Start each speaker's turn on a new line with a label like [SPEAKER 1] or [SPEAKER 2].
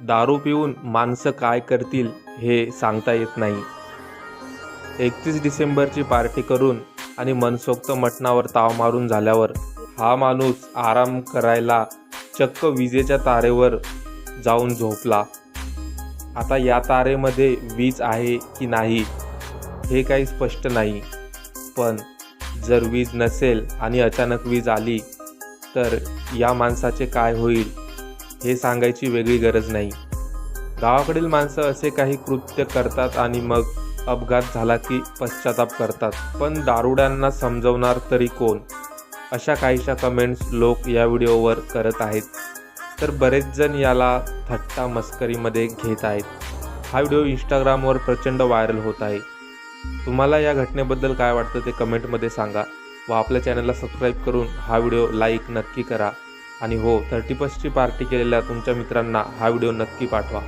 [SPEAKER 1] दारू पिऊन माणसं काय करतील हे सांगता येत नाही. एकतीस डिसेंबरची पार्टी करून आणि मनसोक्त मटणावर ताव मारून झाल्यावर हा माणूस आराम करायला चक्क विजेच्या तारेवर जाऊन झोपला. आता या तारेमध्ये वीज आहे की नाही हे काही स्पष्ट नाही. पण जर वीज नसेल आणि अचानक वीज आली तर या माणसाचे काय होईल? हे सांगायची वेगळी गरज नाही. गावाकडील माणसं असे काही कृत्य करतात आणि मग अपघात झाला की पश्चाताप करतात. पण दारुड्यांना समजवणार तरी कोण? अशा काहीशा कमेंट्स लोक या व्हिडिओवर करत आहेत. तर बरेच जण याला थट्टा मस्करीमध्ये घेत आहेत. हा व्हिडिओ इंस्टाग्रामवर प्रचंड व्हायरल होत आहे. तुम्हाला या घटनेबद्दल काय वाटतं ते कमेंटमध्ये सांगा व आपल्या चॅनलला सबस्क्राईब करून हा व्हिडिओ लाईक नक्की करा. आणि हो थर्टी फर्स्टची पार्टी केलेल्या तुमच्या मित्रांना हा व्हिडिओ नक्की पाठवा.